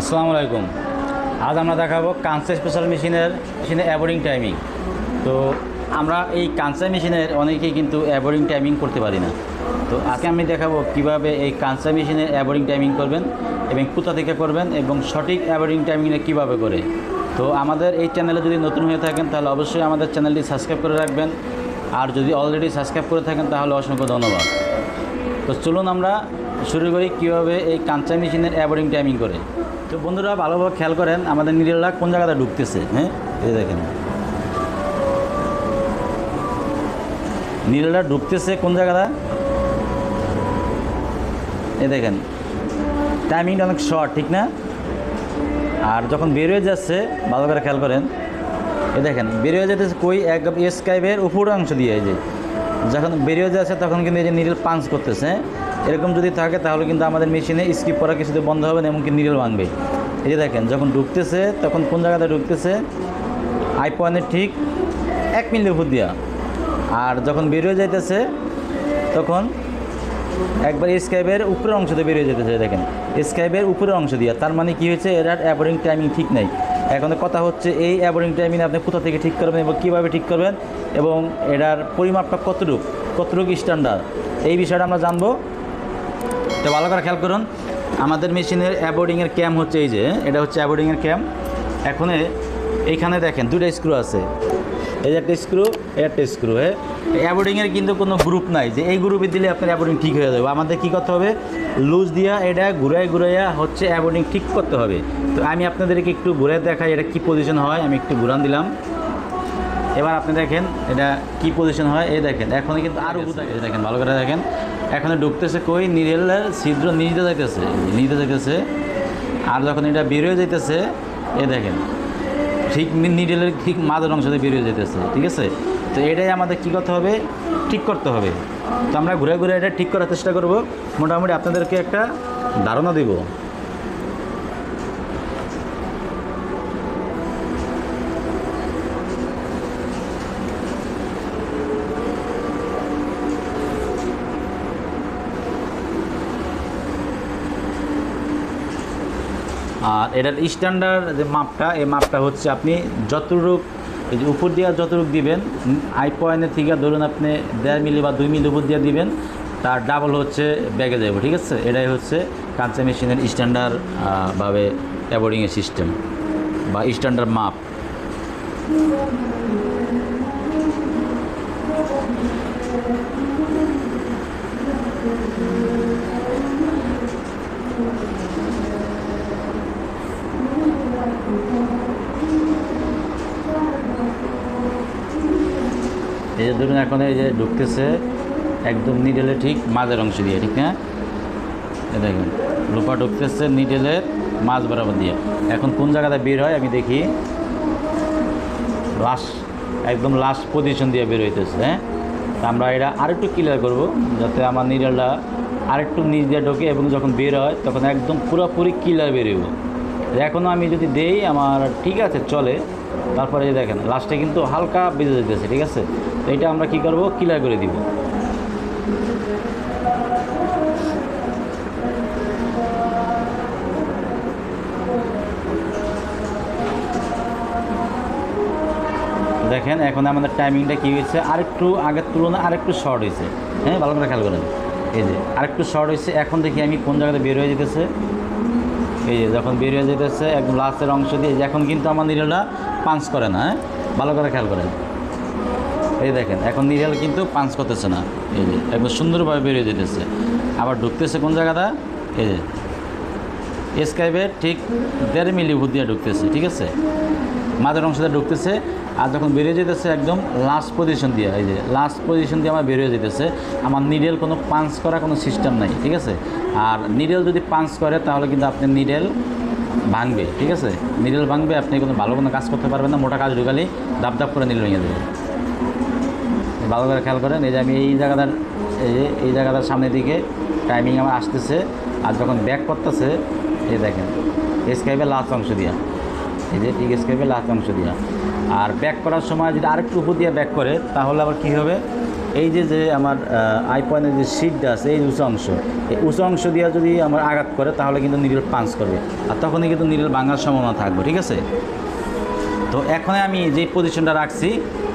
আসসালামু আলাইকুম। আজ আমরা দেখাবো কাঁচা স্পেশাল মেশিনের মেশিনের অ্যাবোর্ডিং টাইমিং তো আমরা এই কাঁচা মেশিনের অনেকেই কিন্তু অ্যাবোর্ডিং টাইমিং করতে পারি না। তো আজকে আমি দেখাবো কীভাবে এই কাঁচা মেশিনের অ্যাবোর্ডিং টাইমিং করবেন এবং কোথা থেকে করবেন এবং সঠিক অ্যাবোর্ডিং টাইমিংটা কীভাবে করে। তো আমাদের এই চ্যানেলে যদি নতুন হয়ে থাকেন, তাহলে অবশ্যই আমাদের চ্যানেলটি সাবস্ক্রাইব করে রাখবেন। আর যদি অলরেডি সাবস্ক্রাইব করে থাকেন, তাহলে অসংখ্য ধন্যবাদ। তো চলুন আমরা শুরু করি কীভাবে এই কাঁচা মেশিনের অ্যাবোর্ডিং টাইমিং করে। তো বন্ধুরা ভালোভাবে খেয়াল করেন, আমাদের নিরেলা কোন জায়গাটা ঢুকতেছে হ্যাঁ? এই দেখেন। নিরেলা ঢুকতেছে কোন জায়গাটা? এই দেখেন। টাইমিংটা অনেক শর্ট ঠিক না? আর যখন বের হয়ে যাচ্ছে, ভালো করে খেয়াল করেন। এ দেখেন, বের হয়ে যেতেছে কই? এক স্কাইবের উপর অংশ দিয়ে যে। যখন বেরিয়ে যাচ্ছে, তখন কিন্তু এই যে নিডল পাঞ্চ করতেছে হ্যাঁ? এরকম যদি থাকে, তাহলে কিন্তু আমাদের মেশিনে স্কিপ করা কিছুতে বন্ধ হবে না, এমনকি নিডল ভাঙবে। এই যে দেখেন, যখন ঢুকতেছে, তখন কোন জায়গাতে ঢুকতেছে? আই পয়েন্টের ঠিক এক মিনিট উপর দিয়া। আর যখন বেরিয়ে যাইতেছে, তখন একবার স্কাইবের উপরের অংশ দিয়ে বেরিয়ে যেতেছে দেখেন। স্কাইবের উপরের অংশ দিয়ে। তার মানে কি হয়েছে? এটার অ্যাবোরিং টাইমিং ঠিক নাই। এখন কথা হচ্ছে, এই অ্যাবোরিং টাইমিং আপনি কোথা থেকে ঠিক করবেন এবং কীভাবে ঠিক করবেন? এবং এটার পরিমাপটা কতটুক? কতটুকু স্ট্যান্ডার্ড এই বিষয়টা আমরা জানব। তো ভালো করে খেয়াল করুন আমাদের মেশিনের অ্যাবোর্ডিংয়ের ক্যাম হচ্ছে এই যে এটা হচ্ছে অ্যাবোর্ডিংয়ের ক্যাম। এখন এইখানে দেখেন দুটো স্ক্রু আছে। এই যে একটা স্ক্রু একটা স্ক্রু হ্যাঁ? অ্যাবোর্ডিংয়ের কিন্তু কোনো গ্রুপ নাই যে এই গ্রুপে দিলে আপনার অ্যাবোর্ডিং ঠিক হয়ে যাবে। আমাদের কী করতে হবে? লুজ দিয়া এটা ঘুরাই ঘুরাইয়া হচ্ছে অ্যাবোর্ডিং ঠিক করতে হবে। তো আমি আপনাদেরকে একটু ঘুরে দেখাই এটা কী পজিশন হয় আমি একটু ঘুরান দিলাম। এবার আপনি দেখেন এটা কি পজিশন হয় এই দেখেন এখন কিন্তু আরও দেখেন ভালো করে দেখেন। এখন ঢুকতেছে কই? নিরেলের ছিদ্র নিজে যাইতেছে নিজে যাইতেছে। আর যখন এটা বেরিয়ে যাইতেছে, এ দেখেন, ঠিক নিডেলের ঠিক মাঝের অংশ দিয়ে বেরিয়ে যেতেছে ঠিক আছে? তো এটাই আমাদের কী করতে হবে? ঠিক করতে হবে। তো আমরা ঘুরে ঘুরে এটা ঠিক করার চেষ্টা করব। মোটামুটি আপনাদেরকে একটা ধারণা দেব। আর এটার স্ট্যান্ডার্ড যে মাপটা, এই মাপটা হচ্ছে আপনি যতটুক, এই যে উপর দিয়ে যতটুক দিবেন আই পয়েন্টের থেকে ধরুন আপনি দেড় মিলি বা দুই মিলি উপর দিয়ে দিবেন, তার ডাবল হচ্ছে ব্যাগে যাবে ঠিক আছে? এটাই হচ্ছে কাঁচা মেশিনের স্ট্যান্ডার্ড ভাবে অ্যাবোর্ডিংয়ের সিস্টেম বা স্ট্যান্ডার্ড মাপ। এই যে ধরুন এখন এই যে ঢুকতেছে, একদম নিডেলে ঠিক মাঝের অংশ দিয়ে, ঠিক না? দেখুন লোপা ঢুকতেছে নিডেলের মাঝ বরাবর দিয়ে। এখন কোন জায়গাটা বের হয় আমি দেখি। লাস্ট একদম লাস্ট পজিশন দিয়ে বের হইতেছে হ্যাঁ? তা আমরা এটা আরেকটু ক্লিয়ার করব, যাতে আমার নিডেলটা আরেকটু নিচ দিয়ে ঢোকে এবং যখন বের হয়, তখন একদম পুরোপুরি ক্লিয়ার বেরোব এখনও আমি যদি দেই, আমার ঠিক আছে, চলে। তারপরে দেখেন লাস্টে কিন্তু হালকা বেজে যেতেছে ঠিক আছে? তো এটা আমরা কি করব? ক্লিয়ার করে দিব। দেখেন, এখন আমাদের টাইমিংটা কী হয়েছে? আরেকটু আগের তুলনায় আরেকটু শর্ট হয়েছে। হ্যাঁ ভালো করে খেয়াল করেন। এই যে, আরেকটু শর্ট হয়েছে। এখন দেখি আমি কোন জায়গাতে বের হয়ে যেতেছে। এই যে যখন বের হয়ে যেতেছে একদম লাস্টের অংশ দিয়ে এখন কিন্তু আমার নিরেলটা পাঞ্চ করে না হ্যাঁ? ভালো করে খেয়াল করেন। এই দেখেন, এখন নিরেল কিন্তু পাঞ্চ করতেছে না। এই যে, একদম সুন্দরভাবে বেরিয়ে যেতেছে আবার ঢুকতেছে কোন জায়গাটা? এই যে স্কাইবের ঠিক দেড় মিলি ভূত দিয়ে ঢুকতেছে, ঠিক আছে? মাঝের অংশটা ঢুকতেছে আর যখন বেরিয়ে যেতেছে একদম লাস্ট পজিশন দিয়ে, এই যে লাস্ট পজিশন দিয়ে আমার বেরিয়ে যেতেছে আমার নিডেল কোনো পাঞ্চ করা কোনো সিস্টেম নাই, ঠিক আছে? আর নিডেল যদি পাঞ্চ করে, তাহলে কিন্তু আপনি নিডেল ভাঙবে, ঠিক আছে? নিডেল ভাঙবে, আপনি কোনো ভালো কোনো কাজ করতে পারবেন না, মোটা কাজ ঢুকালে দাপ দাপ করে নিল ভেঙে দেবে। ভালো করে খেয়াল করেন, এই যে আমি এই জায়গাটার, এই যে এই জায়গাটার সামনের দিকে টাইমিং আমার আসতেছে, আর যখন ব্যাক করতেছে, এই দেখেন স্কাইপের লাস্ট অংশ দিয়া। এই যে ঠিক স্কেপে লাস্ট অংশ দিয়া। আর ব্যাক করার সময় যদি আরেকটু উপর দিয়ে ব্যাক করে, তাহলে আবার কী হবে? এই যে যে আমার আই পয়েন্টের যে সিটটা আছে, এই উঁচু অংশ, এই উঁচু অংশ দিয়ে যদি আমার আঘাত করে, তাহলে কিন্তু নিডল পাঞ্চ করবে। আর তখনই কিন্তু নিডল ভাঙার সম্ভাবনা থাকবে, ঠিক আছে? তো এখন আমি যে পজিশনটা রাখছি,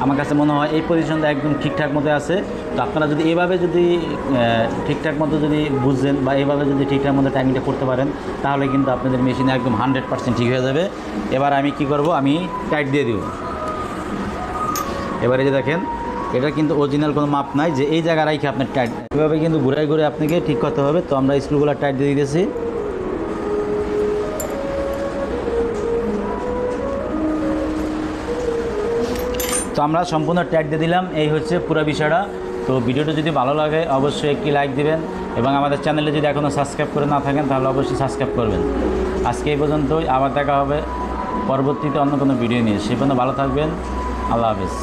আমার কাছে মনে হয় এই পজিশনটা একদম ঠিকঠাক মতো আছে। তো আপনারা যদি এভাবে যদি ঠিকঠাক মতো যদি বুঝছেন বা এভাবে যদি ঠিকঠাক মতো টাইমিংটা করতে পারেন, তাহলে কিন্তু আপনাদের মেশিনে একদম হান্ড্রেড পার্সেন্ট ঠিক হয়ে যাবে। এবার আমি কি করব? আমি টাইট দিয়ে দিব। এবারে যে দেখেন, এটা কিন্তু অরিজিনাল কোনো মাপ নাই, যে এই জায়গা রাখে আপনার টাইট এভাবে কিন্তু ঘুরাই ঘুরে আপনাকে ঠিক করতে হবে। তো আমরা স্ক্রুগুলো টাইট দিয়ে দিতেছি। তো আমরা সম্পূর্ণ ট্যাগ দিয়ে দিলাম, এই হচ্ছে পুরো বিষয়টা। তো ভিডিওটা যদি ভালো লাগে, অবশ্যই একটি লাইক দিবেন এবং আমাদের চ্যানেলে যদি এখনও সাবস্ক্রাইব করে না থাকেন, তাহলে অবশ্যই সাবস্ক্রাইব করবেন। আজকে এই পর্যন্তই, আবার দেখা হবে পরবর্তীতে অন্য কোনো ভিডিও নিয়ে। সে পর্যন্ত ভালো থাকবেন, আল্লাহ হাফেজ।